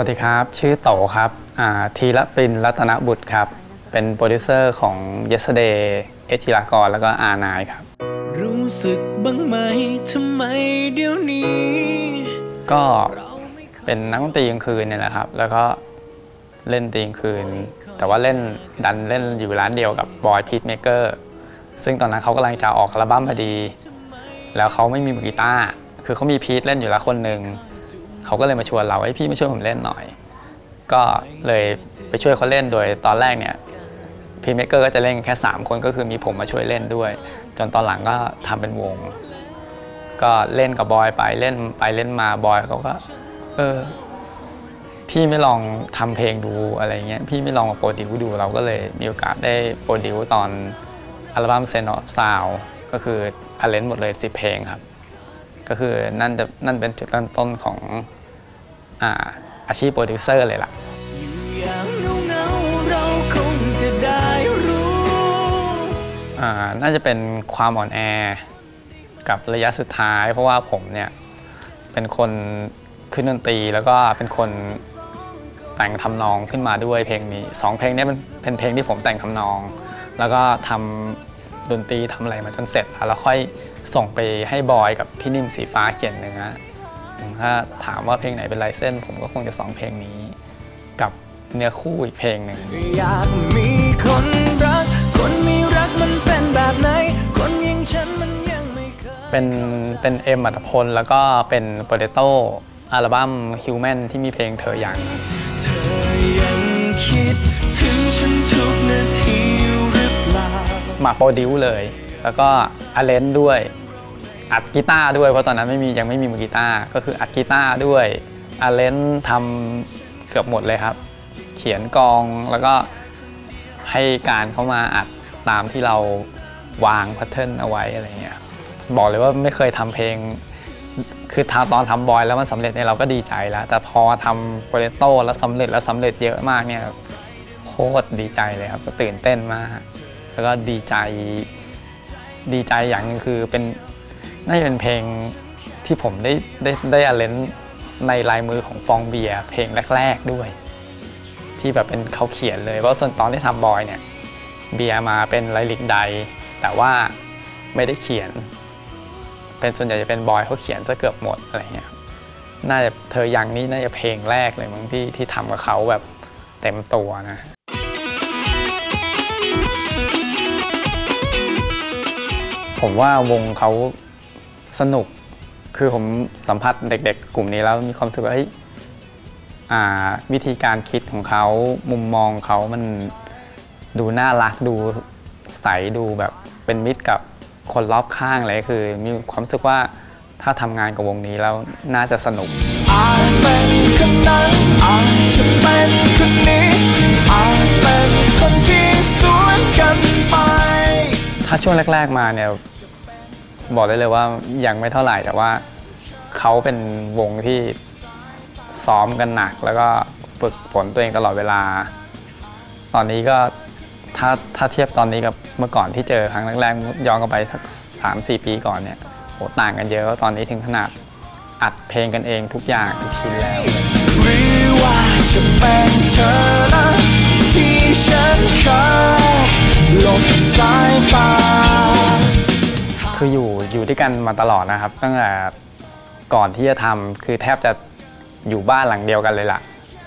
วัสดีครับ ชื่อโตครับทีละปินรัตนบุตรครับ เป็นโปรดิวเซอร์ของ Yesterday เอจิรากรแล้วก็อานายครับ รู้สึกบ้างไหมทำไมเดี๋ยวนี้ ก็เป็นนักดนตรีกลางคืนเนี่ยแหละครับ แล้วก็เล่นดนตรีกลางคืน แต่ว่าเล่นดันเล่นอยู่ร้านเดียวกับบอยพีทเมเกอร์ซึ่งตอนนั้นเขากำลังจะออกอัลบั้มพอดี แล้วเขาไม่มีมือกีตาร์คือเขามีพีทเล่นอยู่แล้วคนหนึ่ง เขาก็เลยมาชวนเราให้พี่มาช่วยผมเล่นหน่อย ก็เลยไปช่วยเขาเล่นโดยตอนแรกเนี่ยพีเมเกอร์ก็จะเล่นแค่ 3 คนก็คือมีผมมาช่วยเล่นด้วย จนตอนหลังก็ทำเป็นวง ก็เล่นกับบอยไปเล่นไปเล่นมาบอยเขาก็ เออ พี่ไม่ลองทำเพลงดูอะไรเงี้ยพี่ไม่ลองมาโปรดิวดูเราก็เลยมีโอกาสได้โปรดิวตอนอัลบั้ม Sense of Sound ก็คืออาเลนหมดเลย 10 เพลงครับ ก็คือนั่นจะนั่นเป็นจุดเริ่มต้นของ อาอาชีพโปรดิวเซอร์เลยล่ะอางเงาเงาๆเราคงจะน่าจะเป็นความอ่อนแอกับระยะสุดท้าย เพราะว่าผมเนี่ยเป็นคนขึ้นดนตรีแล้วก็เป็นคนแต่งทำนองขึ้นมาด้วยเพลงนี้สองเพลงนี้เป็นเป็นเพลงที่ผมแต่งทำนอง แล้วก็ทำดนตรีทำอะไรมาจนเสร็จแล้วแล้วค่อยส่งไปให้บอยกับพี่นิ่มสีฟ้าเขียนเนื้อ ถ้าถามว่าเพลงไหนเป็นลายเส้น ผมก็คงจะสองเพลงนี้ กับเนื้อคู่อีกเพลงหนึ่งอยากมีคนรัก คนมีรักมันเป็นแบบไหน คนอย่างฉันมันยังไม่เคยเป็นเป็นเอ็มอัตพล แล้วก็เป็นโปเตโต้อัลบั้ม Human ที่มีเพลงเธออย่างเธอยังคิดถึงฉันทุกนาทีหรือเปล่ามาโปรดิวเลย แล้วก็อาเลนด้วย อัดกีตาร์ด้วยเพราะตอนนั้นไม่มียังไม่มีมือกีตาร์ก็คืออัดกีตาร์ด้วยอาเลนทำเกือบหมดเลยครับ เขียนกองแล้วก็ให้การเข้ามาอัดตามที่เราวางแพทเทิร์นเอาไว้อะไรเงี้ยบอกเลยว่าไม่เคยทำเพลง คือทำตอนทำบอยแล้วมันสำเร็จเนี่ยเราก็ดีใจแล้ว แต่พอทำโปรเตโต้แล้วสำเร็จแล้วสำเร็จเยอะมากเนี่ยโคตรดีใจเลยครับตื่นเต้นมาก แล้วก็ดีใจดีใจอย่างคือเป็น น่าจะเป็นเพลงที่ผมได้ได้ได้อาเลนในลายมือของฟองเบียเพลงแรก ๆด้วย ที่แบบเป็นเขาเขียนเลยเพราะส่วนตอนที่ทำบอยเนี่ยเบียมาเป็นไลลิกใด แต่ว่าไม่ได้เขียน เป็นส่วนใหญ่จะเป็นบอยเขาเขียนซะเกือบหมดอะไรเงี้ยน่าจะเธอยังนี่น่าจะเพลงแรกเลยมั้งที่ที่ทำกับเขาแบบเต็มตัวนะผมว่าวงเขา สนุกคือผมสัมผัสเด็ก ๆ กลุ่มนี้แล้วมีความรู้สึกว่าเฮ้ยอ่าวิธีการคิดของเขามุมมองเขามันดูน่ารักดูใสดูแบบเป็นมิตรกับคนรอบข้างเลยคือ มีความรู้สึกว่าถ้าทำงานกับวงนี้แล้วน่าจะสนุกอาจเป็นคนนั้นอาจจะเป็นคนนี้อาจเป็นคนที่สวนกันไป ถ้าช่วงแรก ๆมาเนี่ย บอกได้เลยว่ายังไม่เท่าไหร่แต่ว่าเขาเป็นวงที่ซ้อมกันหนัก แล้วก็ฝึกฝนตัวเองตลอดเวลา ตอนนี้ก็ถ้าถ้าเทียบตอนนี้กับเมื่อก่อนที่เจอครั้งแรกๆย้อนกลับไปสักสามสี่ปีก่อนเนี่ยโหต่างกันเยอะตอนนี้ถึงขนาดอัดเพลงกันเองทุกอย่างทุกชิ้นแล้ว คืออยู่อยู่ด้วยกันมาตลอดนะครับ ตั้งแต่ก่อนที่จะทำคือแทบจะอยู่บ้านหลังเดียวกันเลยล่ะ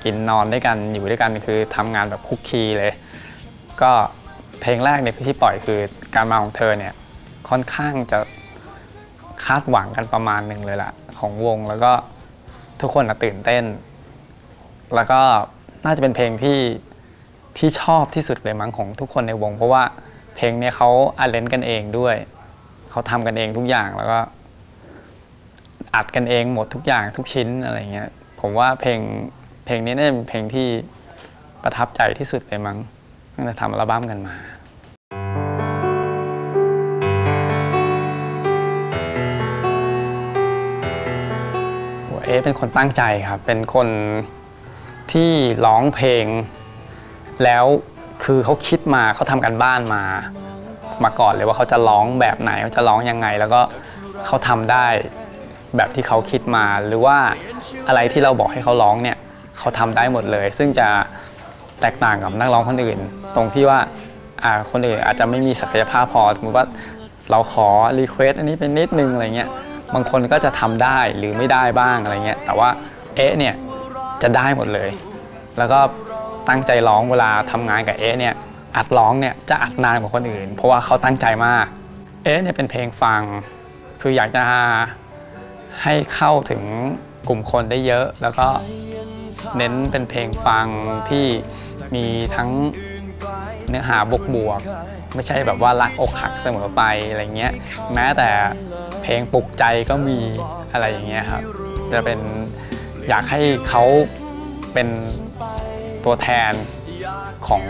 กินนอนด้วยกันอยู่ด้วยกันคือทำงานแบบคุกคีเลย ก็เพลงแรกเนี่ยคือที่ปล่อยคือการมาของเธอเนี่ยค่อนข้างจะคาดหวังกันประมาณหนึ่งเลยล่ะ ของวงแล้วก็ทุกคนนะตื่นเต้น แล้วก็น่าจะเป็นเพลงที่ที่ชอบที่สุดเลยมั้งของทุกคนในวง เพราะว่าเพลงเนี้ยเขาอัดเลนกันเองด้วย เขาทำกันเองทุกอย่างแล้วก็อัดกันเองหมดทุกอย่างทุกชิ้นอะไรเงี้ยผมว่าเพลงเพลงนี้น่าจะเป็นเพลงที่ประทับใจที่สุดเลยมั้งตั้งแต่ทำอัลบั้มกันมาเอะเป็นคนตั้งใจครับ เป็นคนที่ร้องเพลง แล้วคือเขาคิดมาเขาทำกันบ้านมา มาก่อนเลยว่าเขาจะร้องแบบไหนเขาจะร้องยังไง แล้วก็เขาทำได้แบบที่เขาคิดมาหรือว่าอะไรที่เราบอกให้เขาร้องเนี่ยเขาทำได้หมดเลย ซึ่งจะแตกต่างกับนักร้องคนอื่น ตรงที่ว่าอ่าคนอื่นอาจจะไม่มีศักยภาพพอสมมติว่าเราขอรีเควสอันนี้เป็นนิดนึงอะไรเงี้ยบางคนก็จะทำได้หรือไม่ได้บ้างอะไรเงี้ยแต่ว่าเอ๊ะเนี่ยจะได้หมดเลย แล้วก็ตั้งใจร้องเวลาทำงานกับเอ๊ะเนี่ย อัดร้องเนี่ยจะอัดนานกว่าคนอื่น เพราะว่าเขาตั้งใจมาก เอ๊ะเนี่ยเป็นเพลงฟัง คืออยากจะให้เข้าถึงกลุ่มคนได้เยอะ แล้วก็เน้นเป็นเพลงฟังที่มีทั้งเนื้อหาบวกบวกๆไม่ใช่แบบว่ารักอกหักเสมอไปอะไรเงี้ย แม้แต่เพลงปลุกใจก็มีอะไรอย่างเงี้ยครับ จะเป็นอยากให้เขาเป็นตัวแทนของ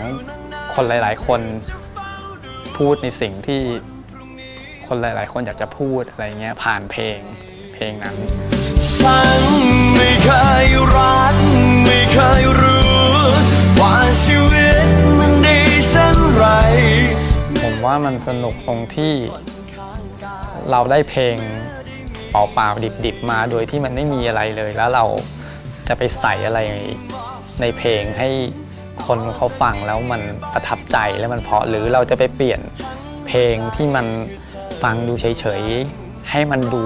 คนหลาย ๆ คนพูดในสิ่งที่คนหลาย ๆ คนอยากจะพูดอะไรเงี้ยผ่านเพลงเพลงนั้นฉันไม่เคยรักไม่เคยรู้ว่าชีวิตมันดีเช่นไร ผมว่ามันสนุกตรงที่เราได้เพลงเปล่าๆดิบๆมาโดยที่มันไม่มีอะไรเลยแล้วเราจะไปใส่อะไรในเพลงให้ คนเขาฟังแล้วมันประทับใจแล้วมันเพราะหรือเราจะไปเปลี่ยนเพลงที่มันฟังดูเฉยๆ ให้มันดู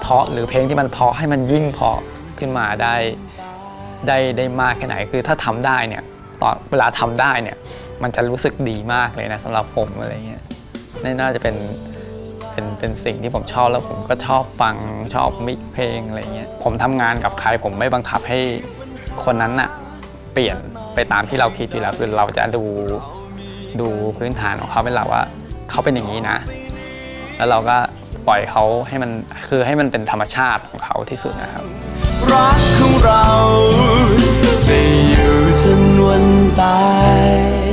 เพราะหรือเพลงที่มันเพราะให้มันยิ่งเพราะขึ้นมาได้ได้ได้มากแค่ไหนคือถ้าทำได้เนี่ยตอนเวลาทำได้เนี่ยมันจะรู้สึกดีมากเลยนะสำหรับผมอะไรเงี้ยนี่น่าจะเป็นเป็นเป็นสิ่งที่ผมชอบแล้วผมก็ชอบฟังชอบมิกเพลงอะไรเงี้ยผมทำงานกับใครผมไม่บังคับให้คนนั้นน่ะเปลี่ยน ไปตามที่เราคิดอยู่แล้วคือเราจะดูดูพื้นฐานของเขาเป็นหลักว่าเขาเป็นอย่างนี้นะ แล้วเราก็ปล่อยเขาให้มันคือให้มันเป็นธรรมชาติของเขาที่สุดนะครับ รักของเราจะอยู่จนวันตาย